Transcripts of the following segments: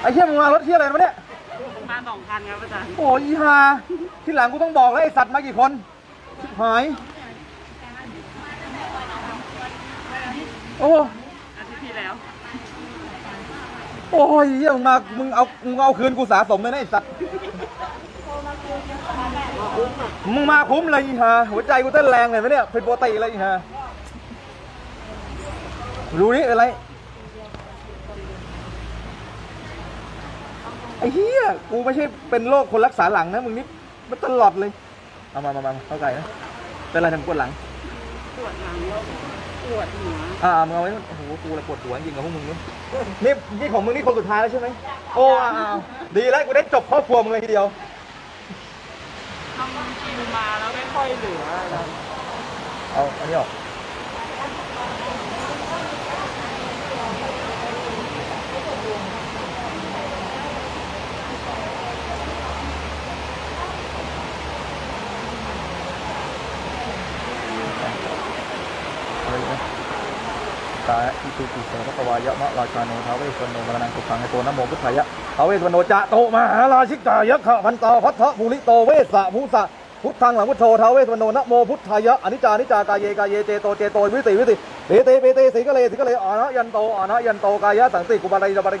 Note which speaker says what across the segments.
Speaker 1: ไอ้เหี้ยมึงมารถเที่ยอะไรมาเนี่ย
Speaker 2: มาสองคันครับอาจารย์
Speaker 1: โอ้ยอีฮาที่หลังกูต้องบอกแล้วไอสัตว์มากี่คนหาย โอ้
Speaker 2: ทิตย์ที่แล้ว
Speaker 1: โอ้ยเหี้ยมึงมา มึงเอา มึงเอาคืนกูสาสมเลยนะไอสัตว์ มึงมาคุ้มเลยอีฮาหัวใจกูเต้นแรงเลยไหมเนี่ยเป็นปกติเลยอีฮารู้นี่อะไร ไอ้เหี้ยกูไม่ใช่เป็นโรคคนรักษาหลังนะมึงนี่มันตลอดเลยเอามามามาเข้าใจนะเป็นอะไรทำปวดหลัง
Speaker 2: ปวดหลังแล้วปวดหัว
Speaker 1: อ่ามึงเอาไว้โอ้โหกูละปวดหัวจริงกับพวกมึงนี่นี่นี่ของมึงนี่คนสุดท้ายแล้วใช่ไหมโอ้อ้าดีแล้วกูได้จบครอบครัวมึงเลยทีเดียว
Speaker 2: ทำกินมาแล้วไม่ค่อยเหลือ
Speaker 1: เอาอันนี้ออกาอิสุปิโสพระวายะมะราชาโนทาเวสโนมรณังสุขังไอโตนโมพุทธายะทาเวสโนจะโตมหาราชิกายะขะพันตาพัทธภูริโตเวสะภูสะพุทธังหลังพุทโธทาเวสโนนโมพุทธายะอนิจจานิจากายเยกายเยเจโตเจโตวิสิวิสิเตเตเปเตสิกะเลสิกะเลอานะยันโตอานะยันโตกายะสังติกุบาลัยบาริ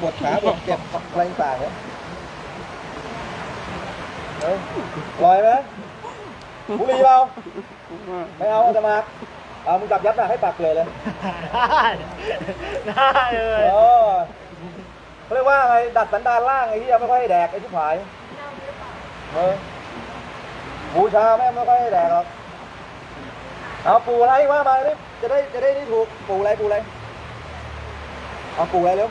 Speaker 1: ปวดขาปวดเจ็บอะไรต่างเนี่ยลอยไหมบุหรีเราไม่เอาจะมาเอามึงจับยัดมาให้ปากเลยเลย
Speaker 2: ได้เล
Speaker 1: ยอเขาเรียกว่าอะไรดัดสันดานล่างไอ้ที่ไม่ค่อยแดกไอ้ชิบหายเออบูชาแม่ไม่ค่อยแดกหรอกเอาปูอะไรว่ามาเลยจะได้จะได้นี่ถูกปูอะไรปูอะไรเอาปูอะไรเร็ว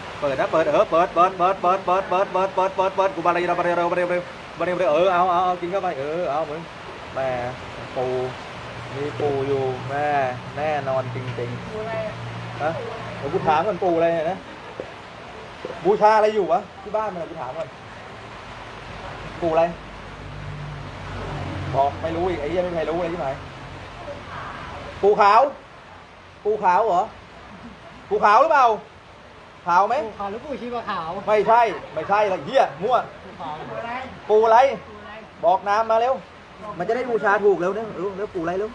Speaker 1: นะเปิดเออเปิดเปิดเปิดเปิดเปิดเปิดเปิดเปิดเปิดเปิดกูบาลีเราบาลีเราบาลีเราบาลีเราเออเอาเอาเอากินเข้าไปเออเอามึงแม่ปูมีปูอยู่แม่แน่นอนจริงๆฮะเดี๋ยวกูถามก่อนปูอะไรเนี่ยนะบูชาอะไรอยู่วะที่บ้านมันกูถามก่อนปูอะไรบอกไม่รู้อีกไอ้เหี้ยไม่มีใครรู้เลยที่ไหนปูขาว ปูขาวเหรอ ปูขาวหรือเปล่า ขาวไหม
Speaker 3: ขาวหรือปูชีวขาว
Speaker 1: ไม่ใช่ ไม่ใช่ละเหี้ยมั่ว
Speaker 3: ขาว
Speaker 1: ปูอะไรบอกน้ำมาเร็ว มันจะได้บูชาถูกเร็วเนี่ยเร็วเร็วปูอะไรเร็ว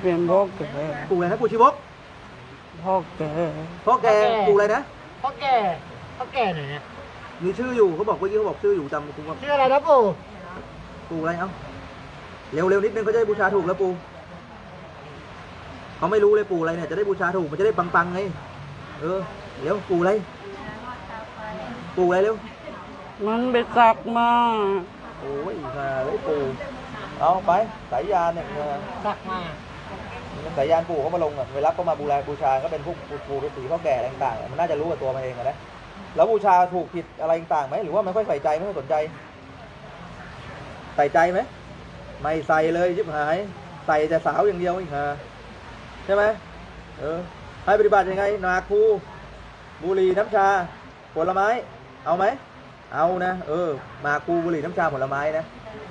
Speaker 2: เป็นพ่อแก่
Speaker 1: ปูอะไรนะปูชีวก
Speaker 2: พ่อแก่
Speaker 1: พ่อแกปูอะไรนะ
Speaker 3: พ่อแก่พ่อแก่ไหนเนี่ย
Speaker 1: มีชื่ออยู่เขาบอกเมื่อกี้เขาบอกชื่ออยู่จำกูว่า
Speaker 3: ชื่ออะไรนะปู่
Speaker 1: ปูอะไรเอ้า เร็วเร็วนิดนึงเขาจะได้บูชาถูกแล้วปูเขาไม่รู้เลยปูอะไรเนี่ยจะได้บูชาถูกมันจะได้ปังๆไง เออ เร็วปูอะไร ปูอะไรเร็ว
Speaker 2: มันไปสักมา
Speaker 1: โอ้ยมาเลยปู เอาไปสายยานเนี่ย
Speaker 3: สักมา
Speaker 1: สายยานปู่เขามาลงอะเวลาเขามาบูชาบูชา ก็เป็นพวกปู่ปู่ฤาษีพ่อแก่อะไรต่างๆ มันน่าจะรู้กับตัวมันเองอะนะ แล้วบูชาถูกผิดอะไรต่างๆไหมหรือว่าไม่ค่อยใส่ใจไม่ค่อยสนใจ ใส่ใจไหม ไม่ใส่เลยชิบหาย ใส่แต่สาวอย่างเดียวอีกฮะใช่ไหมเออ ให้ปฏิบัติยังไงนาคูบุหรี่น้ำชา ผลไม้ เอาไหม เอานะ เออหมากคูบุหรี่น้ำชาผลไม้นะ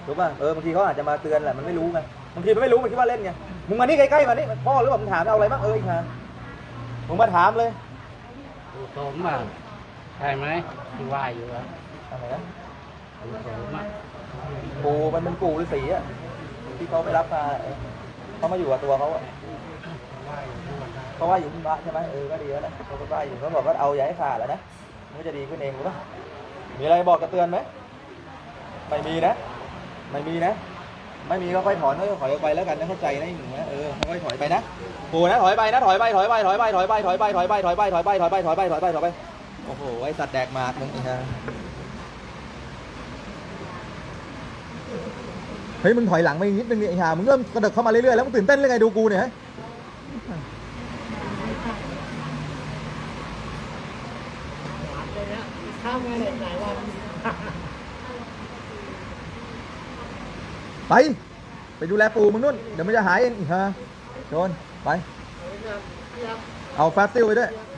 Speaker 1: รู้ป่ะ เออบางทีเขาอาจจะมาเตือนแหละ มันไม่รู้ไง บางทีมันไม่รู้ มันคิดว่าเล่นไง มึงมานี่ใกล้ๆมานี่พ่อหรือเปล่ามึงถามเอาอะไรบ้างเอออีกฮะมึงมาถามเลย
Speaker 3: ดูโสมอะใช่ไหมที่ว่าอยู่อะ
Speaker 1: อะไรนะ
Speaker 3: ดูโสมอะ
Speaker 1: ปู่มันเป็นปู่ฤาษีอะที่เขาไปรับมาเออเขามาอยู่กับตัวเขาอะ
Speaker 3: ว่าอยู่ที่วันนั้น
Speaker 1: เขาว่าอยู่ที่บ้านใช่ไหมเออ ก็ดีแล้วนะเขาก็ว่าอยู่เขาบอกว่าเอาอย่าให้ขาดแล้วนะ มันก็จะดีขึ้นเองรู้ปะมีอะไรบอกกระเตือนไหมไม่มีนะ ไม่มีนะ ไม่มีก็ค่อยถอนค่อยถอยออกไปแล้วกันนะเข้าใจนะไอ้หนึ่งนะเออค่อยถอยไปนะปู่นะถอยไปนะถอยไปถอยไปถอยไปถอยไปถอยไปถอยไปถอยไปถอยไปถอยไปถอยไปถอยไปถอยไปโอ้โหไอสัตว์แดกมากมึงไอ้ห่าเฮ้ยมึงถอยหลังไปอีกนิดนึงดิไอ้ห่ามึงเริ่มกระเดิกเข้ามาเรื่อยๆแล้วมึงตื่นเต้นเรื่องไงดูกูเนี่ยฮะ
Speaker 3: หวานเลยนะข้ามมาเลยหลายวัน
Speaker 1: ไป ไปดูแลปู่มึงนู่น เดี๋ยวมันจะหายเองอีกฮะโจนไป เอาแฟตซิลไปด้วย